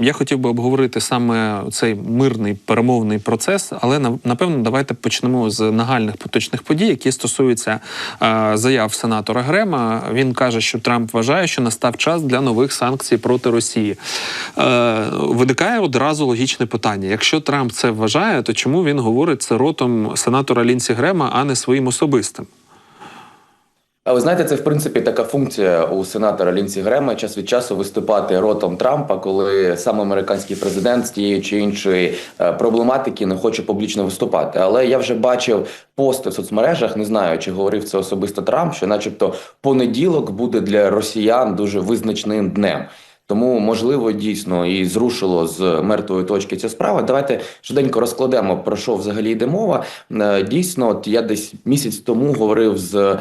Я хотів би обговорити саме цей мирний перемовний процес, але напевно давайте почнемо з нагальних поточних подій, які стосуються е, заяв сенатора Грема. Він каже, що Трамп вважає, що настав час для нових санкцій проти Росії. Е, виникає одразу логічне питання: якщо Трамп це вважає, то чому він говорить це ротом сенатора Лінсі Грема, а не своїм особистим? Ви знаєте, це в принципі така функція у сенатора Лінсі Грема час від часу виступати ротом Трампа, коли сам американський президент з тієї чи іншої е, проблематики не хоче публічно виступати. Але я вже бачив пости в соцмережах, не знаю, чи говорив це особисто Трамп, що, начебто, понеділок буде для росіян дуже визначним днем. Тому можливо дійсно і зрушило з мертвої точки ця справа. Давайте швиденько розкладемо про що взагалі йде мова. Е, Дійсно, от я десь місяць тому говорив з е,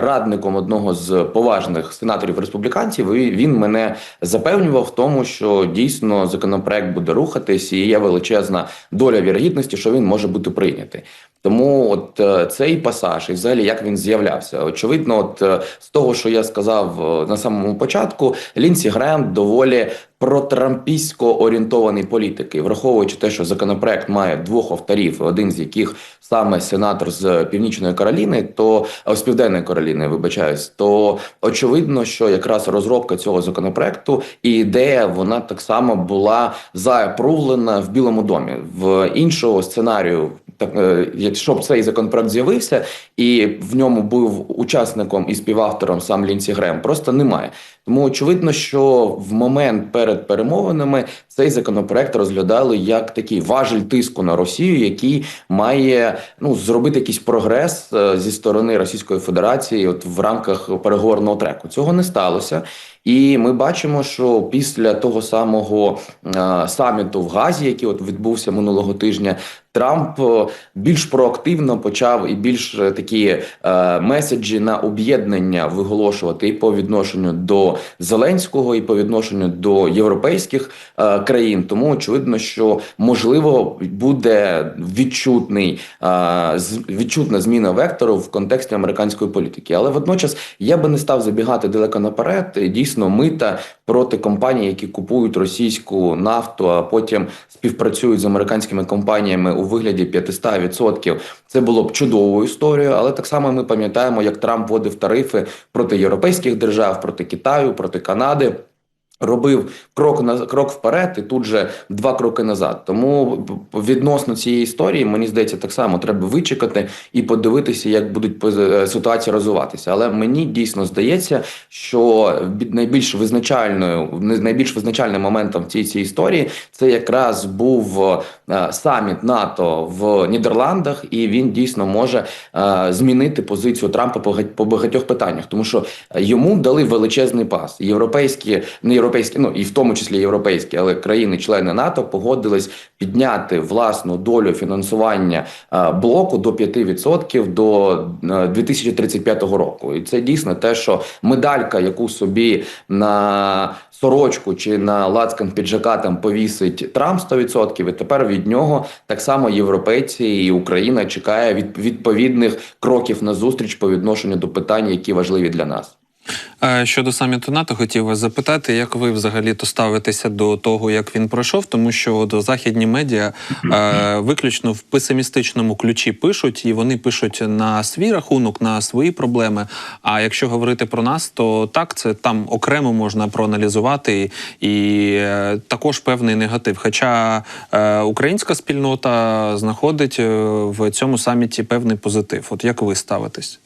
радником одного з поважних сенаторів республіканців. і Він мене запевнював в тому, що дійсно законопроект буде рухатись, і є величезна доля вірогідності, що він може бути прийнятий. Тому от е, цей пасаж, і взагалі як він з'являвся, очевидно, от з того, що я сказав на самому початку, Лінсі Грем доволі протрампійсько орієнтований політик. І враховуючи те, що законопроект має двох авторів, один з яких саме сенатор з Північної Кароліни, то з Південної Кароліни, вибачаюсь, то очевидно, що якраз розробка цього законопроекту і ідея вона так само була заапрувлена в Білому домі в іншого сценарію. Так, е, як- щоб цей законопроект з'явився, і в ньому був учасником і співавтором сам Лінсі Грем, просто немає. Тому очевидно, що в момент перед перемовинами цей законопроект розглядали як такий важель тиску на Росію, який має ну зробити якийсь прогрес е, зі сторони Російської Федерації, от в рамках переговорного треку. Цього не сталося. І ми бачимо, що після того самого е, саміту в Газі, який от відбувся минулого тижня, Трамп е, більш проактивно почав і більш е, такі е, меседжі на об'єднання виголошувати і по відношенню до Зеленського, і по відношенню до європейських е, країн. Тому очевидно, що можливо буде відчутний е, відчутна зміна вектору в контексті американської політики. Але водночас я би не став забігати далеко наперед. Дійсно, мита проти компаній, які купують російську нафту, а потім співпрацюють з американськими компаніями у вигляді 500%. Це було б чудовою історією, але так само ми пам'ятаємо, як Трамп вводив тарифи проти європейських держав, проти Китаю, проти Канади. Робив крок на крок вперед, і тут же два кроки назад. Тому відносно цієї історії, мені здається, так само треба вичекати і подивитися, як будуть е, ситуації розвиватися. Але мені дійсно здається, що бі- найбільш визначальною найбільш визначальним моментом цій цій історії це якраз був е, саміт НАТО в Нідерландах, і він дійсно може е, змінити позицію Трампа по га- по багатьох питаннях, тому що йому дали величезний пас. Європейські, не європейські, ну і в тому числі європейські, але країни-члени НАТО погодились підняти власну долю фінансування е, блоку до 5% до е, 2035 року. І це дійсно те, що медалька, яку собі на сорочку чи на лацкан піджака там повісить Трамп 100%, і тепер від нього так само європейці і Україна чекає від відповідних кроків на зустріч по відношенню до питань, які важливі для нас. Щодо саміту НАТО, хотів вас запитати, як ви взагалі то ставитеся до того, як він пройшов, тому що от західні медіа е, виключно в песимістичному ключі пишуть, і вони пишуть на свій рахунок, на свої проблеми. А якщо говорити про нас, то так це там окремо можна проаналізувати і е, також певний негатив. Хоча е, українська спільнота знаходить е, в цьому саміті певний позитив. От як ви ставитесь?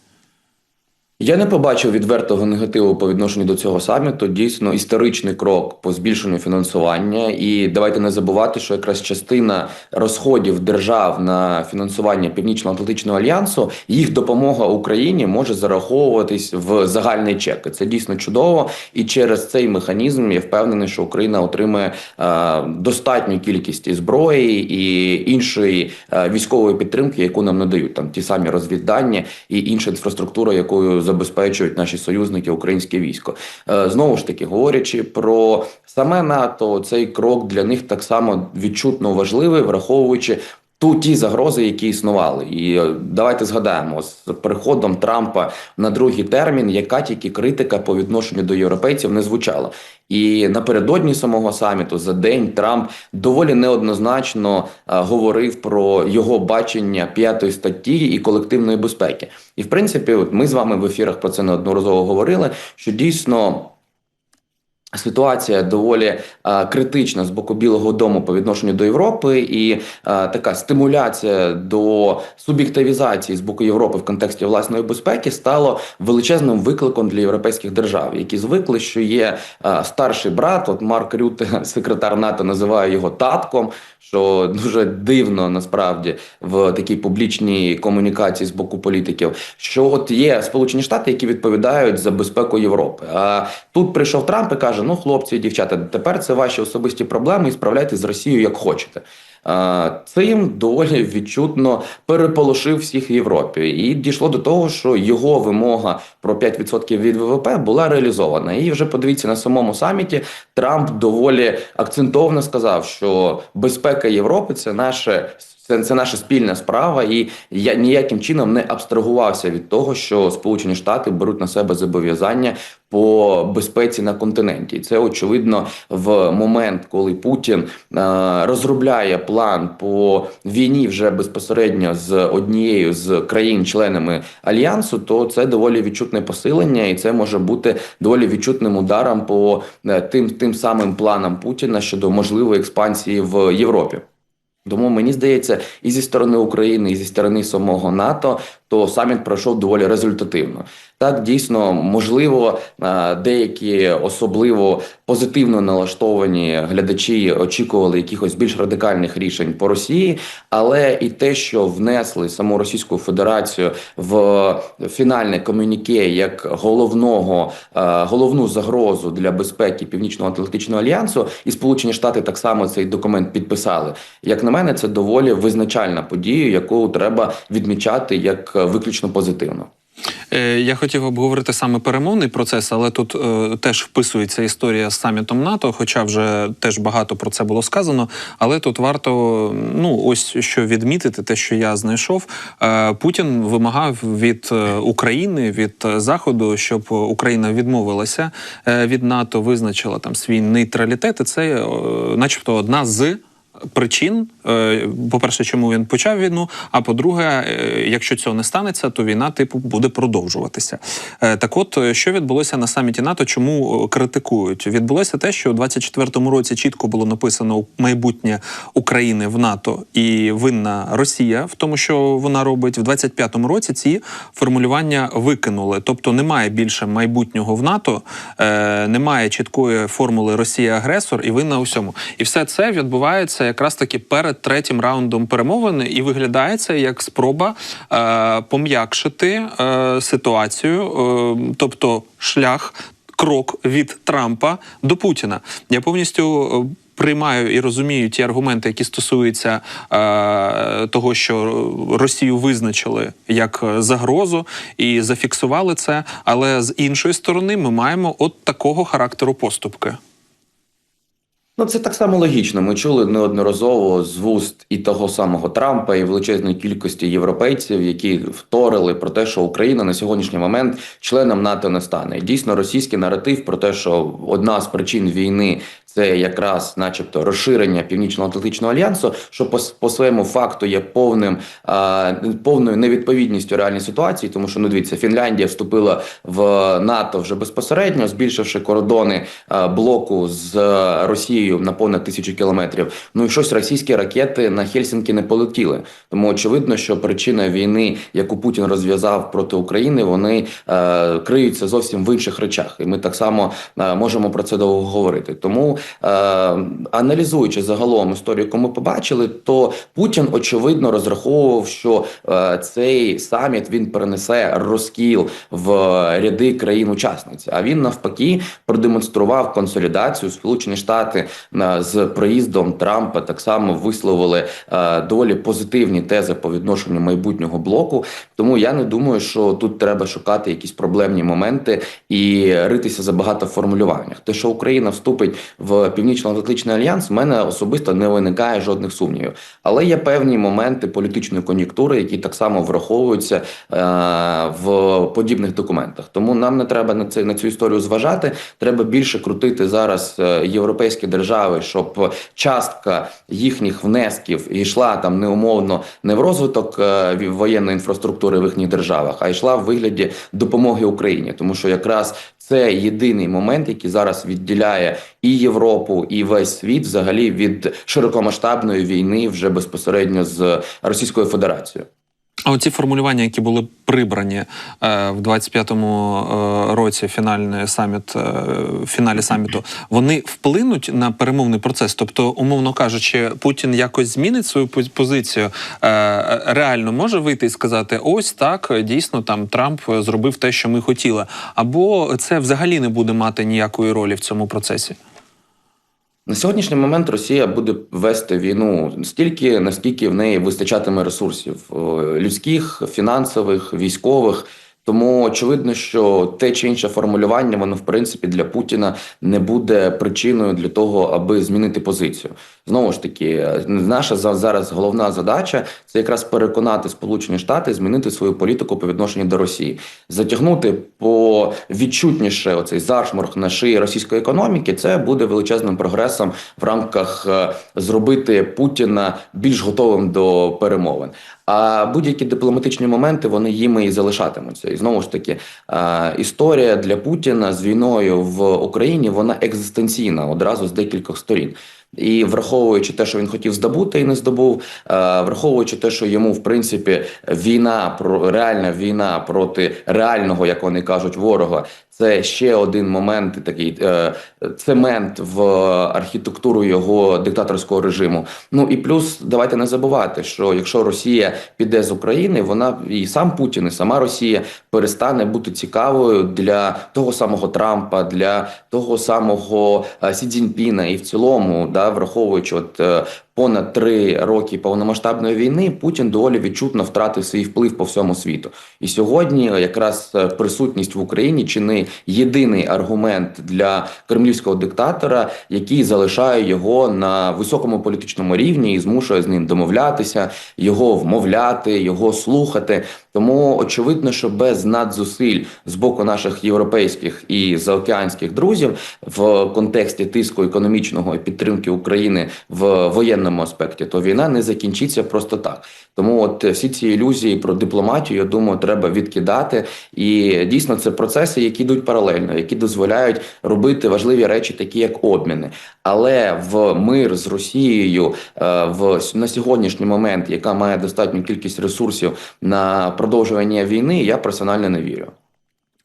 Я не побачив відвертого негативу по відношенню до цього саміту. Дійсно, історичний крок по збільшенню фінансування. І давайте не забувати, що якраз частина розходів держав на фінансування Північно-Атлантичного альянсу, їх допомога Україні може зараховуватись в загальний чек. Це дійсно чудово. І через цей механізм я впевнений, що Україна отримає е, достатню кількість зброї і іншої е, військової підтримки, яку нам надають там ті самі розвіддання і інша інфраструктура, якою забезпечують наші союзники українське військо. Е, Знову ж таки, говорячи про саме НАТО, цей крок для них так само відчутно важливий, враховуючи. Ту ті загрози, які існували. І е, давайте згадаємо з приходом Трампа на другий термін, яка тільки критика по відношенню до європейців не звучала. І напередодні самого саміту за день Трамп доволі неоднозначно а, говорив про його бачення п'ятої статті і колективної безпеки. І в принципі, от ми з вами в ефірах про це неодноразово говорили, що дійсно. Ситуація доволі е, критична з боку Білого Дому по відношенню до Європи, і е, така стимуляція до суб'єктивізації з боку Європи в контексті власної безпеки стало величезним викликом для європейських держав, які звикли, що є е, старший брат. От Марк Рюте, секретар НАТО, називає його татком, що дуже дивно насправді в такій публічній комунікації з боку політиків. Що от є Сполучені Штати, які відповідають за безпеку Європи. А тут прийшов Трамп і каже: ну, хлопці дівчата, тепер це ваші особисті проблеми, і справляйтесь з Росією як хочете. Цим доволі відчутно переполошив всіх в Європі, і дійшло до того, що його вимога про 5% від ВВП була реалізована. І вже подивіться на самому саміті. Трамп доволі акцентовно сказав, що безпека Європи це наше. Це, це наша спільна справа, і я ніяким чином не абстрагувався від того, що Сполучені Штати беруть на себе зобов'язання по безпеці на континенті. Це очевидно в момент, коли Путін е, розробляє план по війні вже безпосередньо з однією з країн-членами альянсу, то це доволі відчутне посилення, і це може бути доволі відчутним ударом по е, тим, тим самим планам Путіна щодо можливої експансії в Європі. Тому мені здається, і зі сторони України, і зі сторони самого НАТО, то саміт пройшов доволі результативно. Так, дійсно, можливо, е, деякі особливо позитивно налаштовані глядачі очікували якихось більш радикальних рішень по Росії, але і те, що внесли саму Російську Федерацію в фінальне комюніке як головного е, головну загрозу для безпеки Північно-Атлантичного альянсу, і Сполучені Штати так само цей документ підписали. Як на мене, це доволі визначальна подія, яку треба відмічати як виключно позитивно. Е, Я хотів обговорити саме перемовний процес, але тут е, теж вписується історія з самітом НАТО, хоча вже теж багато про це було сказано. Але тут варто ну ось що відмітити, те, що я знайшов. Е, Путін вимагав від е, України, від е, Заходу, щоб Україна відмовилася від НАТО, визначила там свій нейтралітет. І це, е, начебто, одна з. Причин, е, по-перше, чому він почав війну. А по-друге, е, якщо цього не станеться, то війна типу буде продовжуватися. Е, Так, от що відбулося на саміті НАТО, чому критикують? Відбулося те, що у 24-му році чітко було написано майбутнє України в НАТО і винна Росія в тому, що вона робить. В 25-му році ці формулювання викинули. Тобто немає більше майбутнього в НАТО, немає чіткої формули Росія агресор і винна у всьому. І все це відбувається якраз таки перед третім раундом перемовин, і виглядає це як спроба е, пом'якшити е, ситуацію, е, тобто шлях. Крок від Трампа до Путіна. Я повністю е, приймаю і розумію ті аргументи, які стосуються е, того, що Росію визначили як загрозу і зафіксували це. Але з іншої сторони, ми маємо от такого характеру поступки. Ну, це так само логічно. Ми чули неодноразово з вуст і того самого Трампа, і величезної кількості європейців, які вторили про те, що Україна на сьогоднішній момент членом НАТО не стане. Дійсно, російський наратив про те, що одна з причин війни це якраз, начебто, розширення Північно-Атлантичного альянсу, що по, по своєму факту є повним а, повною невідповідністю реальній ситуації, тому що ну дивіться, Фінляндія вступила в НАТО вже безпосередньо, збільшивши кордони а, блоку з Росією на понад тисячу кілометрів. Ну і щось російські ракети на Хельсінки не полетіли. Тому очевидно, що причина війни, яку Путін розв'язав проти України, вони е, криються зовсім в інших речах, і ми так само е, можемо про це довго говорити. Тому е, аналізуючи загалом історію, яку ми побачили, то Путін очевидно розраховував, що е, цей саміт він перенесе розкіл в ряди країн-учасниць. А він навпаки продемонстрував консолідацію. Сполучені Штати з приїздом Трампа так само висловили е, доволі позитивні тези по відношенню майбутнього блоку. Тому я не думаю, що тут треба шукати якісь проблемні моменти і ритися забагато в формулюваннях. Те, що Україна вступить в північно-атлантичний альянс, в мене особисто не виникає жодних сумнівів. Але є певні моменти політичної кон'юнктури, які так само враховуються е, в подібних документах. Тому нам не треба на це на цю історію зважати. Треба більше крутити зараз е, європейські держави, щоб частка їхніх внесків йшла там неумовно не в розвиток е, воєнної інфраструктури в їхніх державах, а йшла в вигляді допомоги Україні, тому що якраз це єдиний момент, який зараз відділяє і Європу, і весь світ взагалі від широкомасштабної війни вже безпосередньо з Російською Федерацією. А оці формулювання, які були прибрані е, в 25-му е, році фінальний саміт, е, фіналі саміту, вони вплинуть на перемовний процес. Тобто, умовно кажучи, Путін якось змінить свою позицію. Е, реально може вийти і сказати: ось так, дійсно там Трамп зробив те, що ми хотіли, або це взагалі не буде мати ніякої ролі в цьому процесі. На сьогоднішній момент Росія буде вести війну стільки, наскільки в неї вистачатиме ресурсів е, людських, фінансових, військових. Тому очевидно, що те чи інше формулювання, воно в принципі для Путіна не буде причиною для того, аби змінити позицію. Знову ж таки, наша за- зараз головна задача це якраз переконати Сполучені Штати змінити свою політику по відношенню до Росії, затягнути по відчутніше оцей зашморг на шиї російської економіки. Це буде величезним прогресом в рамках е, зробити Путіна більш готовим до перемовин. А будь-які дипломатичні моменти вони їми і залишатимуться. І знову ж таки, е, історія для Путіна з війною в Україні вона екзистенційна одразу з декількох сторін. І враховуючи те, що він хотів здобути і не здобув, е, враховуючи те, що йому в принципі війна про реальна війна проти реального, як вони кажуть, ворога, це ще один момент, такий е, цемент в архітектуру його диктаторського режиму. Ну і плюс давайте не забувати, що якщо Росія піде з України, вона і сам Путін, і сама Росія перестане бути цікавою для того самого Трампа, для того самого е, Сі Цзіньпіна і в цілому, да, враховуючи от е, понад три роки повномасштабної війни, Путін доволі відчутно втратив свій вплив по всьому світу. І сьогодні якраз е, присутність в Україні чи не єдиний аргумент для кремлівського диктатора, який залишає його на високому політичному рівні і змушує з ним домовлятися, його вмовляти, його слухати. Тому очевидно, що без надзусиль з боку наших європейських і заокеанських друзів в контексті тиску економічного і підтримки України в воєнному аспекті, то війна не закінчиться просто так. Тому от всі ці ілюзії про дипломатію, я думаю, треба відкидати. І дійсно це процеси, які йдуть паралельно, які дозволяють робити важливі речі, такі як обміни. Але в мир з Росією е, в на сьогоднішній момент, яка має достатню кількість ресурсів на продовжування війни, я персонально не вірю.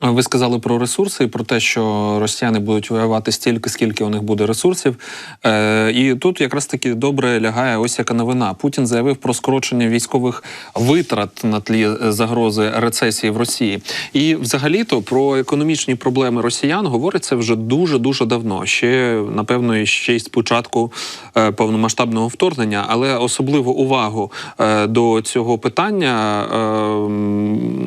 Ви сказали про ресурси про те, що росіяни будуть воювати стільки, скільки у них буде ресурсів. Е, і тут якраз таки добре лягає ось яка новина. Путін заявив про скорочення військових витрат на тлі загрози рецесії в Росії. І взагалі-то про економічні проблеми росіян говориться вже дуже дуже давно. Ще напевно ще й з початку е, повномасштабного вторгнення, але особливу увагу е, до цього питання е,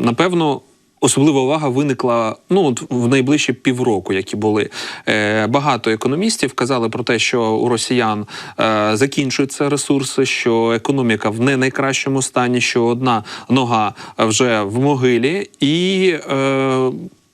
напевно. Особлива увага виникла ну от в найближчі півроку, які були. Е, багато економістів казали про те, що у росіян е, закінчуються ресурси, що економіка в не найкращому стані, що одна нога вже в могилі, і е,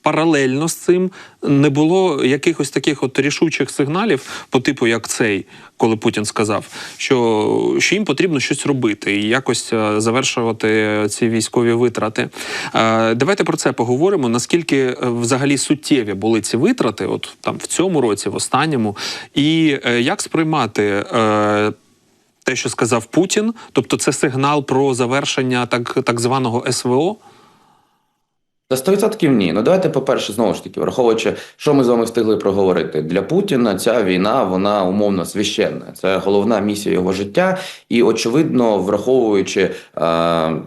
паралельно з цим не було якихось таких от рішучих сигналів, по типу як цей, коли Путін сказав, що, що їм потрібно щось робити і якось е, завершувати ці військові витрати. Е, Давайте про це поговоримо. Наскільки е, взагалі суттєві були ці витрати, от там в цьому році, в останньому, і е, як сприймати. е, те, що сказав Путін, тобто це сигнал про завершення так, так званого СВО. Та 100% ні. Ну давайте, по-перше, знову ж таки, враховуючи, що ми з вами встигли проговорити. Для Путіна ця війна, вона умовно священна. Це головна місія його життя. І, очевидно, враховуючи е,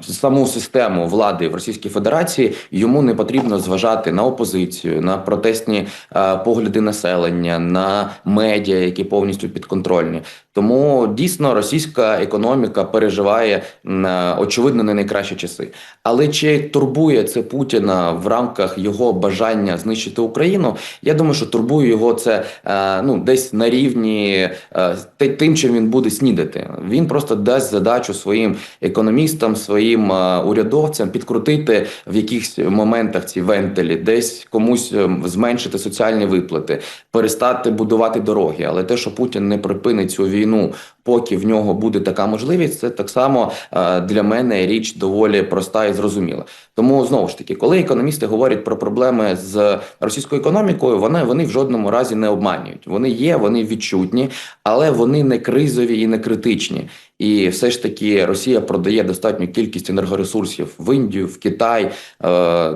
саму систему влади в Російській Федерації, йому не потрібно зважати на опозицію, на протестні е, погляди населення, на медіа, які повністю підконтрольні. Тому дійсно російська економіка переживає е, очевидно не найкращі часи. Але чи турбує це Путіна в рамках його бажання знищити Україну? Я думаю, що турбує його це е, ну десь на рівні е, тим, чим він буде снідати. Він просто дасть задачу своїм економістам, своїм урядовцям підкрутити в якихось моментах ці вентилі, десь комусь зменшити соціальні виплати, перестати будувати дороги. Але те, що Путін не припинить цю війну, não, поки в нього буде така можливість, це так само е, для мене річ доволі проста і зрозуміла. Тому знову ж таки, коли економісти говорять про проблеми з російською економікою, вони, вони в жодному разі не обманюють. Вони є, вони відчутні, але вони не кризові і не критичні. І все ж таки Росія продає достатню кількість енергоресурсів в Індію, в Китай. Е,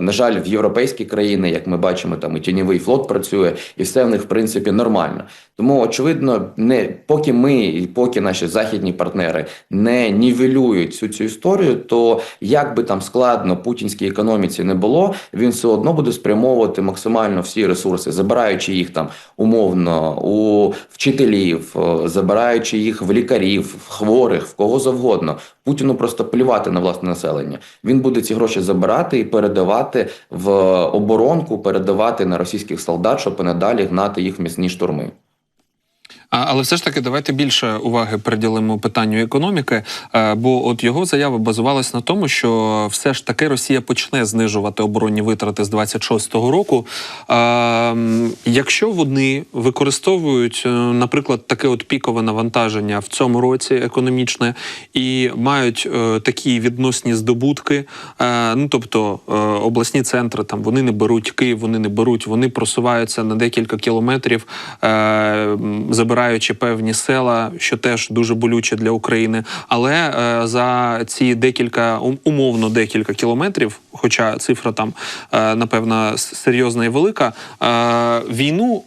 на жаль, в європейські країни, як ми бачимо, там і тіньовий флот працює, і все в них в принципі нормально. Тому очевидно, не поки ми і поки наші західні партнери не нівелюють цю цю історію, то як би там складно путінській економіці не було, він все одно буде спрямовувати максимально всі ресурси, забираючи їх там умовно у вчителів, е, забираючи їх в лікарів, в хворих, в кого завгодно. Путіну просто плювати на власне населення. Він буде ці гроші забирати і передавати в оборонку, передавати на російських солдат, щоб надалі гнати їх в м'ясні штурми. Але все ж таки, давайте більше уваги приділимо питанню економіки. е, Бо от його заява базувалась на тому, що все ж таки Росія почне знижувати оборонні витрати з 26-го року. Якщо вони використовують, е, наприклад, таке от пікове навантаження в цьому році економічне і мають е, такі відносні здобутки, ну тобто обласні центри там вони не беруть Київ, вони не беруть, вони просуваються на декілька кілометрів. Е, м, забираючи певні села, що теж дуже болюче для України. Але е, за ці декілька умовно декілька кілометрів, хоча цифра там е, напевно серйозна і велика, е, війну.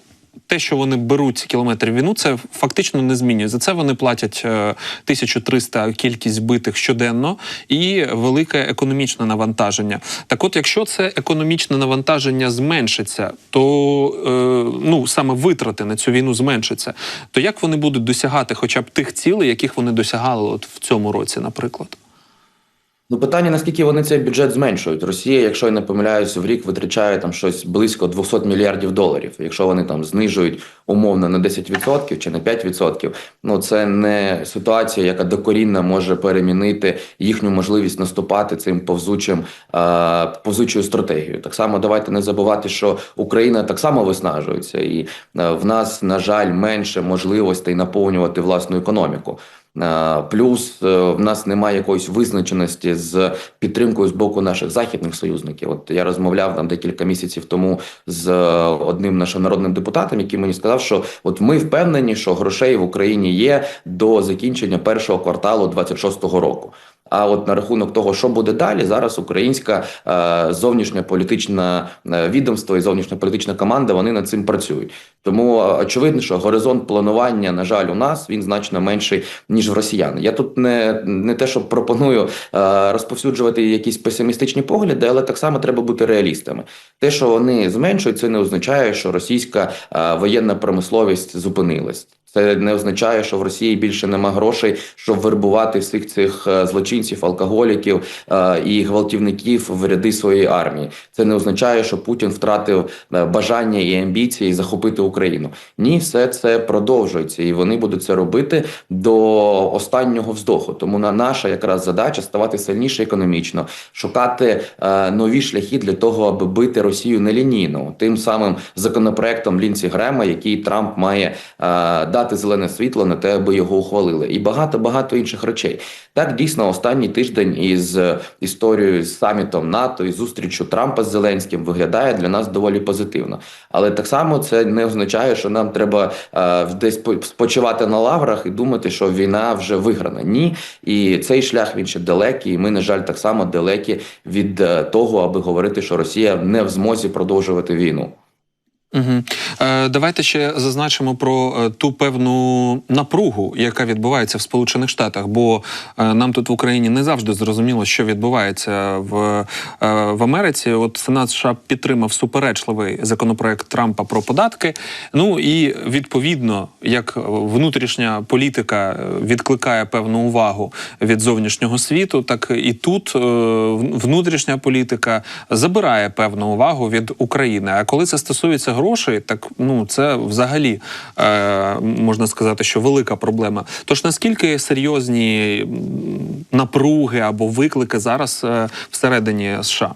Те, що вони беруть ці кілометри війну, це фактично не змінює. За це вони платять е, 1300 кількість збитих щоденно і велике економічне навантаження. Так, от, якщо це економічне навантаження зменшиться, то е, ну саме витрати на цю війну зменшаться, то як вони будуть досягати хоча б тих цілей, яких вони досягали от в цьому році, наприклад? Ну, питання, наскільки вони цей бюджет зменшують. Росія, якщо я не помиляюсь, в рік витрачає там щось близько 200 мільярдів доларів. Якщо вони там знижують умовно на 10% чи на 5%, ну це не ситуація, яка докорінно може перемінити їхню можливість наступати цим повзучим е, повзучою стратегією. Так само давайте не забувати, що Україна так само виснажується, і е, в нас, на жаль, менше можливостей наповнювати власну економіку. Е, Плюс е, в нас немає якоїсь визначеності з підтримкою з боку наших західних союзників. От я розмовляв там декілька місяців тому з е, одним нашим народним депутатом, який мені сказав, що от ми впевнені, що грошей в Україні є до закінчення першого кварталу 26-го року. А от на рахунок того, що буде далі, зараз українська е, зовнішня політична е, відомство і зовнішня політична команда вони над цим працюють. Тому е, очевидно, що горизонт планування, на жаль, у нас він значно менший ніж в росіян. Я тут не, не те, що пропоную розповсюджувати якісь песимістичні погляди, але так само треба бути реалістами. Те, що вони зменшують, це не означає, що російська воєнна промисловість зупинилась. Це не означає, що в Росії більше нема грошей, щоб вербувати всіх цих е, злочинців, алкоголіків е, і гвалтівників в ряди своєї армії. Це не означає, що Путін втратив е, бажання і амбіції захопити Україну. Ні, все це продовжується, і вони будуть це робити до останнього вздоху. Тому на наша якраз задача ставати сильніше економічно, шукати нові шляхи для того, аби бити Росію нелінійно, тим самим законопроектом Лінці Грема, який Трамп має дати дати зелене світло на те, аби його ухвалили, і багато багато інших речей. Так дійсно останній тиждень із е, історією з самітом НАТО і зустрічю Трампа з Зеленським виглядає для нас доволі позитивно. Але так само це не означає, що нам треба е, десь по- спочивати на лаврах і думати, що війна вже виграна. Ні, і цей шлях він ще далекий. І ми, на жаль, так само далекі від е, того, аби говорити, що Росія не в змозі продовжувати війну. Угу. Давайте ще зазначимо про е, ту певну напругу, яка відбувається в Сполучених Штатах, бо е, нам тут в Україні не завжди зрозуміло, що відбувається в, в Америці. От Сенат США підтримав суперечливий законопроект Трампа про податки. Ну і відповідно, як внутрішня політика відкликає певну увагу від зовнішнього світу, так і тут внутрішня політика забирає певну увагу від України. А коли це стосується грошей, так ну це взагалі е, можна сказати, що велика проблема. Тож наскільки серйозні напруги або виклики зараз е, всередині США?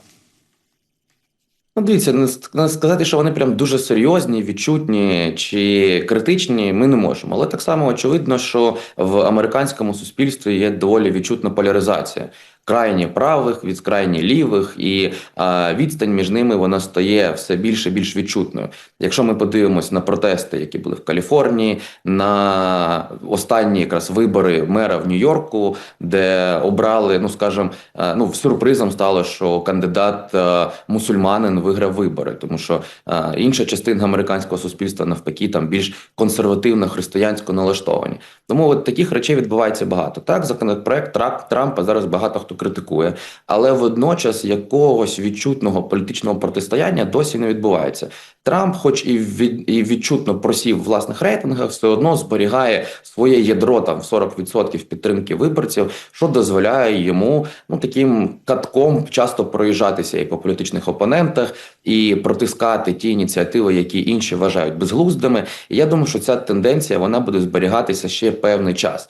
Ну, дивіться, не сказати, що вони прям дуже серйозні, відчутні чи критичні, ми не можемо. Але так само очевидно, що в американському суспільстві є доволі відчутна поляризація. Крайні правих від крайні лівих, і а, відстань між ними вона стає все більше і більш відчутною. Якщо ми подивимось на протести, які були в Каліфорнії, на останні якраз вибори мера в Нью-Йорку, де обрали, ну скажімо, е, ну сюрпризом стало, що кандидат е, мусульманин виграв вибори, тому що е, інша частина американського суспільства навпаки там більш консервативно християнсько налаштовані. Тому от таких речей відбувається багато. Так, законопроект Трампа зараз багато хто критикує, але водночас якогось відчутного політичного протистояння досі не відбувається. Трамп, хоч і від і відчутно просів в власних рейтингах, все одно зберігає своє ядро там в 40% підтримки виборців, що дозволяє йому ну таким катком часто проїжджатися і по політичних опонентах, і протискати ті ініціативи, які інші вважають безглуздими. І я думаю, що ця тенденція вона буде зберігатися ще певний час.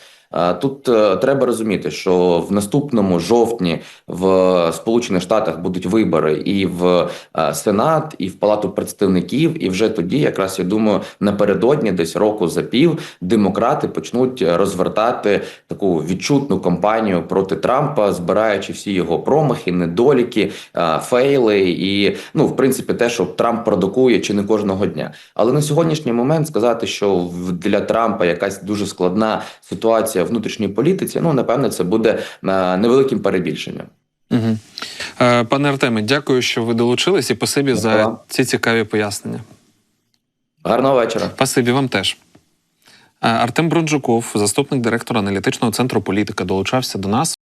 Тут е, треба розуміти, що в наступному жовтні в Сполучених Штатах будуть вибори і в е, Сенат, і в Палату представників. І вже тоді, якраз я думаю, напередодні, десь року за пів, демократи почнуть розвертати таку відчутну кампанію проти Трампа, збираючи всі його промахи, недоліки, е, фейли і ну, в принципі, те, що Трамп продукує чи не кожного дня. Але на сьогоднішній момент сказати, що для Трампа якась дуже складна ситуація в внутрішній політиці, ну напевне, це буде е, невеликим перебільшенням. Угу. Пане Артеме, дякую, що ви долучились, і спасибі за ці цікаві пояснення. Гарного вечора. Спасибі вам теж. Е, Артем Бронджуков, заступник директора аналітичного центру політика, долучався до нас.